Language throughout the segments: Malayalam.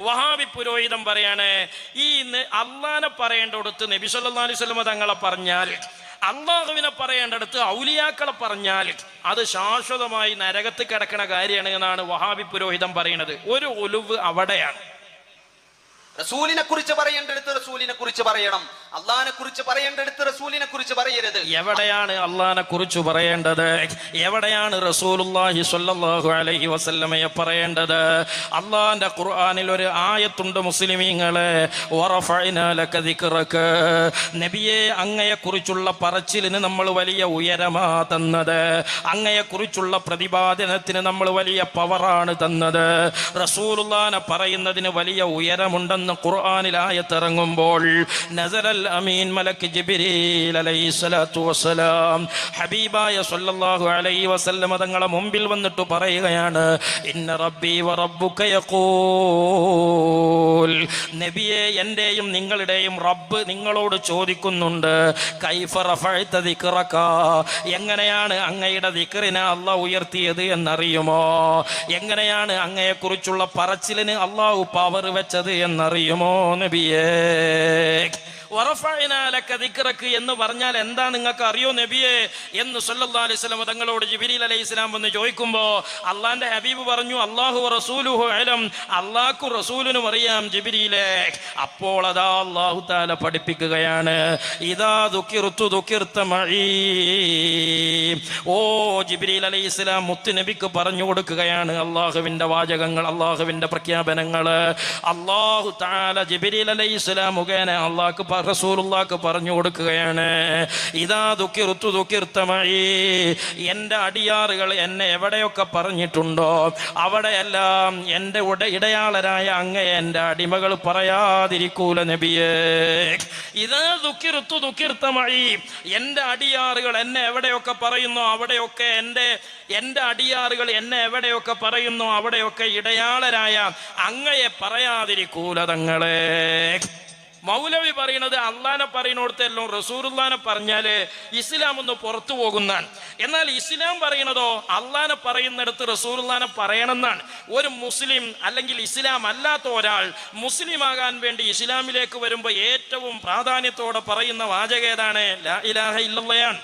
വഹാബി പുരോഹിതം പറയാണ് ഈ ന- അള്ളാനെ പറയേണ്ടടുത്ത് നബി സല്ലല്ലാഹു അലൈഹി തങ്ങളെ പറഞ്ഞാൽ അള്ളാഹുവിനെ പറയേണ്ടടുത്ത് ഔലിയാക്കളെ പറഞ്ഞാൽ അത് ശാശ്വതമായി നരകത്ത് കിടക്കണ കാര്യമാണ് എന്നാണ് വഹാബി പുരോഹിതം പറയുന്നത്. ഒരു ഒലുവ് അവിടെയാണ്. റസൂലിനെ കുറിച്ച് പറയേണ്ടടുത്ത് റസൂലിനെ കുറിച്ച് പറയണം. അള്ളാഹിനെ കുറിച്ച് പറയേണ്ടടുത്ത് റസൂലിനെ കുറിച്ച് പറയരുത്. എവിടെയാണ് അള്ളാഹിനെ കുറിച്ച് പറയേണ്ടത്? എവിടെയാണ് റസൂലുള്ളാഹി സ്വല്ലല്ലാഹു അലൈഹി വസല്ലമയെ പറയേണ്ടത്? അള്ളാഹിന്റെ ഖുർആനിൽ ഒരു ആയത്തുണ്ട് മുസ്ലിമീങ്ങളെ ലക നബിയെ അങ്ങയെ കുറിച്ചുള്ള പറച്ചിലിന് നമ്മൾ വലിയ ഉയരമാ തന്നത്. അങ്ങയെ കുറിച്ചുള്ള പ്രതിപാദനത്തിന് നമ്മൾ വലിയ പവറാണ് തന്നത്. റസൂലുള്ളാനെ പറയുന്നതിന് വലിയ ഉയരമുണ്ടെന്ന് ഖുർആനിൽ ആയത്തിറങ്ങുമ്പോൾ നസറൽ അമീൻ മലക്ക് ജിബ്രീൽ അലൈഹി സ്വലാത്തു വസ്സലാം. ഹബീബായ സല്ലല്ലാഹു അലൈഹി വസല്ലമ തങ്ങളെ മുമ്പിൽ വന്നിട്ട് പറയുകയാണ് ഇന്ന റബ്ബി വ റബ്ബുക യഖൂൽ. നബിയെ എന്റെയും നിങ്ങളുടെയും റബ്ബ് നിങ്ങളോട് ചോദിക്കുന്നുണ്ട് കൈഫ റഫഅത ദിക്റക? എങ്ങനെയാണ് അങ്ങയുടെ ദിക്റിനെ അള്ളാഹ് ഉയർത്തിയത് എന്നറിയുമോ? എങ്ങനെയാണ് അങ്ങയെക്കുറിച്ചുള്ള പറച്ചിലിന് അള്ളാഹു പവർ വെച്ചത് എന്നറിയുമോ? നബിയേ? എന്ന് പറഞ്ഞാൽ എന്താ നിങ്ങൾക്ക് അറിയോ നബിയെ? എന്ന് സല്ലല്ലാഹു അലൈഹി തങ്ങളോട് ജിബിരി അലൈഹി സ്വലാം വന്ന് ചോദിക്കുമ്പോൾ അള്ളാന്റെ ഹബീബ് പറഞ്ഞു അള്ളാഹു റസൂലുഹു അലം. അള്ളാഹു റസൂലിനും അറിയാം ജിബിരിയിലെ അപ്പോൾ അതാ അള്ളാഹു താല പഠിപ്പിക്കുകയാണ്. ഇതാ ദുഃഖിർത്തു ദുഃഖിർത്ത മഴീ ഓ ജിബ്രീൽ അലൈഹി സ്വലാം മുത്ത് നബിക്ക് പറഞ്ഞു കൊടുക്കുകയാണ് അള്ളാഹുവിന്റെ വാചകങ്ങൾ അള്ളാഹുവിന്റെ പ്രഖ്യാപനങ്ങൾ അള്ളാഹു താല ജിബ്രീൽ അലൈഹി സ്വലാം മുഖേന അള്ളാഹ് റസൂലുള്ളാക്ക് പറഞ്ഞു കൊടുക്കുകയാണ് ഇതാ ദുഃഖിർത്തു ദുഃഖിർത്തമായി. എന്റെ അടിയാറുകൾ എന്നെ എവിടെയൊക്കെ പറഞ്ഞിട്ടുണ്ടോ അവിടെയെല്ലാം എന്റെ ഉട ഇടയാളരായ അങ്ങയെ എന്റെ അടിമകൾ പറയാതിരിക്കൂല നബിയേ. ഇതാ ദുഃഖിർത്തു ദുഃഖിർത്തമായി. എന്റെ അടിയാറുകൾ എന്നെ എവിടെയൊക്കെ പറയുന്നു അവിടെയൊക്കെ എന്റെ എന്റെ അടിയാറുകൾ എന്നെ എവിടെയൊക്കെ പറയുന്നു അവിടെയൊക്കെ ഇടയാളരായ അങ്ങയെ പറയാതിരിക്കൂല തങ്ങളെ. മൗലവി പറയുന്നത് അള്ളാനെ പറയുന്നിടത്തെല്ലാം റസൂറുല്ലാനെ പറഞ്ഞാൽ ഇസ്ലാം ഒന്ന് പുറത്തു പോകുന്നതാണ്. എന്നാൽ ഇസ്ലാം പറയുന്നതോ അള്ളാനെ പറയുന്നിടത്ത് റസൂറുല്ലാനെ പറയണമെന്നാണ്. ഒരു മുസ്ലിം അല്ലെങ്കിൽ ഇസ്ലാം അല്ലാത്ത ഒരാൾ മുസ്ലിം ആകാൻ വേണ്ടി ഇസ്ലാമിലേക്ക് വരുമ്പോൾ ഏറ്റവും പ്രാധാന്യത്തോടെ പറയുന്ന വാചകേതാണ് ഇലാഹ ഇല്ലല്ലയാണ്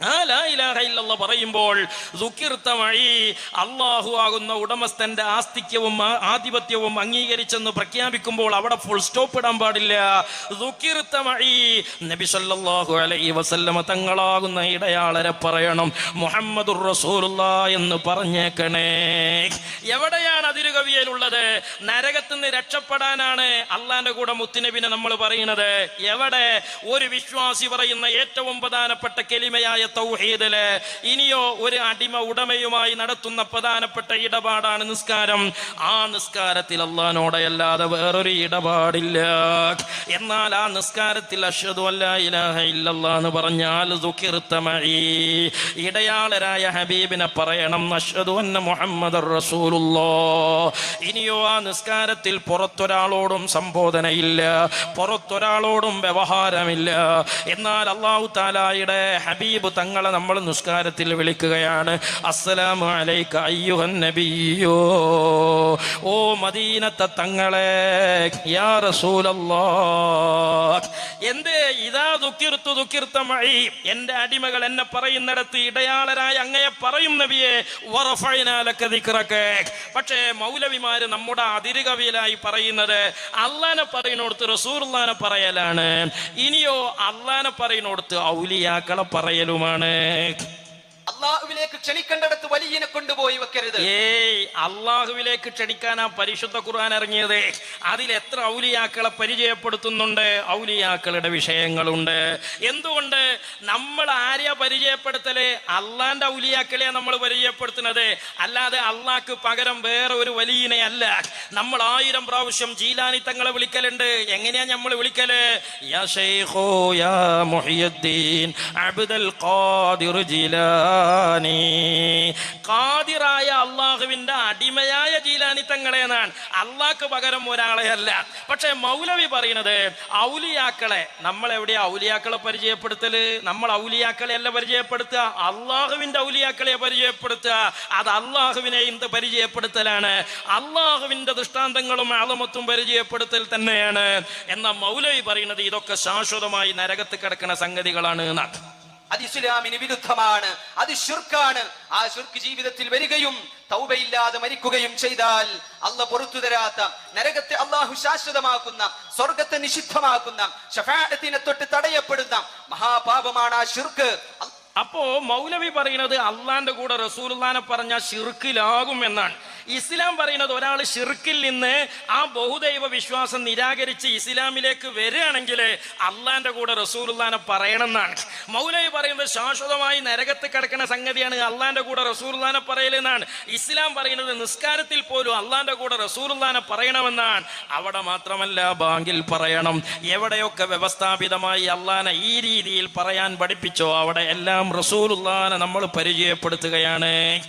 ആ ലാ ഇലാഹ ഇല്ലല്ലാഹ് പറയുമ്പോൾ അള്ളാഹു ആകുന്ന ഉടമസ്ഥന്റെ ആസ്തിക്യവും ആധിപത്യവും അംഗീകരിച്ചെന്ന് പ്രഖ്യാപിക്കുമ്പോൾ അവിടെ ഫുൾ സ്റ്റോപ്പ് ഇടാൻ പാടില്ല. നബി സല്ലല്ലാഹു അലൈഹി വസല്ലമ തങ്ങളാകുന്ന ഇടയാളരെ പറയണം. മുഹമ്മദുർ റസൂലുള്ള എന്ന് പറഞ്ഞേക്കണേ. എവിടെയാണ് അതിരുകവിയലുള്ളത്? നരകത്തിൽ നിന്ന് രക്ഷപ്പെടാനാണ് അള്ളാന്റെ കൂടെ മുത്തുനബിനെ നമ്മൾ പറയുന്നത്. എവിടെ? ഒരു വിശ്വാസി പറയുന്ന ഏറ്റവും പ്രധാനപ്പെട്ട കെലിമയായ തൗഹീദിൽ ഇനിയോ ഒരു അടിമ ഉടമയുമായി നടത്തുന്ന പ്രധാനപ്പെട്ട ഇടപാടാണ് നിസ്കാരം. ആ നിസ്കാരത്തിൽ അള്ളഹാനോടല്ലാതെ വേറൊരു ഇടപാടില്ല. എന്നാൽ ആ നിസ്കാരത്തിൽ അഷ്ഹദു അല്ലാഹില്ലെന്ന് പറഞ്ഞാൽ ഇടയാളരായ ഹബീബിനെ പറയണം അഷ്ഹദു അന്ന മുഹമ്മദ് റസൂലുള്ളോ ഇനിയോ ആ നിസ്കാരത്തിൽ പുറത്തൊരാളോടും സംബോധനയില്ല പുറത്തൊരാളോടും വ്യവഹാരമില്ല. എന്നാൽ അള്ളാഹു താലായുടെ ഹബീബ് തങ്ങളെ നമ്മൾ നിസ്കാരത്തിൽ വിളിക്കുകയാണ്. അസ്സലാമു അലൈക അയ്യുഹൻ നബിയോ ഓ മദീനത്തെ തങ്ങളെ യാ റസൂലല്ലാ എന്തേ ഇതാ ദുഃഖിർത്തു ദുഃഖിർത്തമായി. എന്റെ അടിമകൾ എന്നെ പറയുന്നിടത്ത് ഇടയാളരായ അങ്ങയെ പറയും നബിയെ വറഫഅനാ ലക ദിക്റക. പക്ഷേ മൗലവിമാര് നമ്മുടെ അതിരുകവിയിലായി പറയുന്നത് അള്ളാനെ പറയുന്നിടത്ത് റസൂർലാനെ പറയലാണ്. ഇനിയോ അള്ളാനെ പറയുന്നിടത്ത് ഔലിയാക്കളെ പറയലുമാണ് അള്ളാഹുവിലേക്ക് ക്ഷണിക്കേണ്ടടുത്ത് വലിയനെ കൊണ്ടുപോയി വെക്കരുത്. ഏയ് അള്ളാഹുവിലേക്ക് ക്ഷണിക്കാനാ പരിശുദ്ധ ഖുർആൻ ഇറങ്ങിയത്. അതിൽ എത്ര ഔലിയാക്കളെ പരിചയപ്പെടുത്തുന്നുണ്ട്? ഔലിയാക്കളുടെ വിഷയങ്ങളുണ്ട്. എന്തുകൊണ്ട് നമ്മൾ ആരെയാ പരിചയപ്പെടുത്തൽ? അള്ളാന്റെ ഔലിയാക്കളെ നമ്മൾ പരിചയപ്പെടുത്തുന്നത്. അല്ലാതെ അള്ളാഹ്ക്ക് പകരം വേറെ ഒരു വലിയനെ അല്ല. നമ്മൾ ആയിരം പ്രാവശ്യം ജീലാനി തങ്ങളെ വിളിക്കലുണ്ട്. എങ്ങനെയാ നമ്മൾ വിളിക്കൽ? യാ ഷെയ്ഖോ യാ Muhiyuddin Abdul Qadir Jilani. Jilani കാതിറായ അള്ളാഹുവിന്റെ അടിമയായ ജീലാനി തങ്ങളെ നാൻ അള്ളാഹ്ക്ക് പകരം ഒരാളെ അല്ല. പക്ഷെ മൗലവി പറയുന്നത് ഔലിയാക്കളെ നമ്മൾ എവിടെയാ ഔലിയാക്കളെ പരിചയപ്പെടുത്തൽ? നമ്മൾ ഔലിയാക്കളെ അല്ല പരിചയപ്പെടുത്തുക. അള്ളാഹുവിന്റെ ഔലിയാക്കളെ പരിചയപ്പെടുത്തുക. അത് അള്ളാഹുവിനെ എന്ത് പരിചയപ്പെടുത്തലാണ്? അള്ളാഹുവിന്റെ ദൃഷ്ടാന്തങ്ങളും ആളമത്തും പരിചയപ്പെടുത്തൽ തന്നെയാണ്. എന്ന മൗലവി പറയുന്നത് ഇതൊക്കെ ശാശ്വതമായി നരകത്ത് കിടക്കുന്ന സംഗതികളാണ് എന്നാണ്. അത് ഇസ്ലാമിന് വിരുദ്ധമാണ് അത് ഷിർക്കാണ് ആ ഷിർക്ക് ജീവിതത്തിൽ വരികയും തൗബയില്ലാതെ മരിക്കുകയും ചെയ്താൽ അല്ല പുറത്തു തരാത്ത നരകത്തെ അള്ളാഹു ശാശ്വതമാക്കുന്ന സ്വർഗത്തെ നിഷിദ്ധമാക്കുന്ന ഷഫാഅത്തിനെ തൊട്ട് തടയപ്പെടുന്ന മഹാപാപമാണ് ആ ഷിർക്ക് അപ്പോ മൗലവി പറയുന്നത് അള്ളാന്റെ കൂടെ റസൂലുള്ളാനെ പറഞ്ഞ ഷിർക്കിലാകും എന്നാണ്. ഇസ്ലാം പറയുന്നത് ഒരാൾ ഷിർക്കിൽ നിന്ന് ആ ബഹുദൈവ വിശ്വാസം നിരാകരിച്ച് ഇസ്ലാമിലേക്ക് വരികയാണെങ്കിൽ അള്ളാന്റെ കൂടെ റസൂലുള്ളാനെ പറയണം എന്നാണ് മൗലവി പറയുന്നത് ശാശ്വതമായി നരകത്ത് കിടക്കുന്ന സംഗതിയാണ് അള്ളാന്റെ കൂടെ റസൂലുള്ളാനെ പറയലെന്നാണ്. ഇസ്ലാം പറയുന്നത് നിസ്കാരത്തിൽ പോലും അള്ളാന്റെ കൂടെ റസൂലുള്ളാനെ പറയണമെന്നാണ്. അവിടെ മാത്രമല്ല ബാങ്കിൽ പറയണം. എവിടെയൊക്കെ വ്യവസ്ഥാപിതമായി അള്ളാനെ ഈ രീതിയിൽ പറയാൻ പഠിപ്പിച്ചോ അവിടെ എല്ലാം റസൂലുള്ളാനെ നമ്മൾ പരിചയപ്പെടുത്തുകയാണ്.